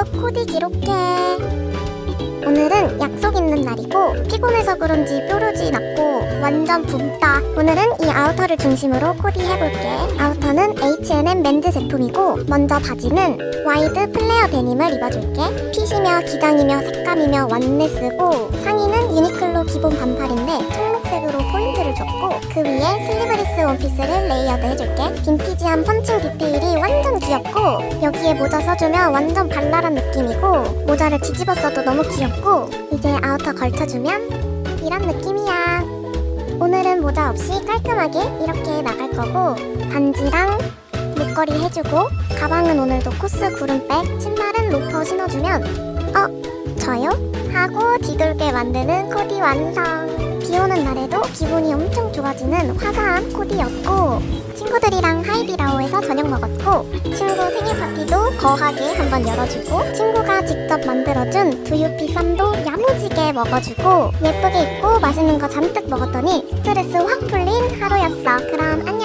룩 코디 기록해. 오늘은 약속 있는 날이고 피곤해서 그런지 뾰루지 났고 완전 붓다. 오늘은 이 아우터를 중심으로 코디 해볼게. 아우터는 H&M 맨즈 제품이고 먼저 바지는 와이드 플레어 데님을 입어줄게. 핏이며 기장이며 색감이며 완네스고 상의는 유니 그 위에 슬리브리스 원피스를 레이어드 해줄게. 빈티지한 펀칭 디테일이 완전 귀엽고 여기에 모자 써주면 완전 발랄한 느낌이고 모자를 뒤집어 써도 너무 귀엽고 이제 아우터 걸쳐주면 이런 느낌이야. 오늘은 모자 없이 깔끔하게 이렇게 나갈 거고 반지랑 목걸이 해주고 가방은 오늘도 코스 구름백 신발은 로퍼 신어주면 어? 저요? 하고 뒤돌게 만드는 코디 완성 비 오는 날에도 기분이 엄청 좋아지는 화사한 코디였고 친구들이랑 하이디라오에서 저녁 먹었고 친구 생일 파티도 거하게 한번 열어주고 친구가 직접 만들어준 두유피 쌈도 야무지게 먹어주고 예쁘게 입고 맛있는 거 잔뜩 먹었더니 스트레스 확 풀린 하루였어 그럼 안녕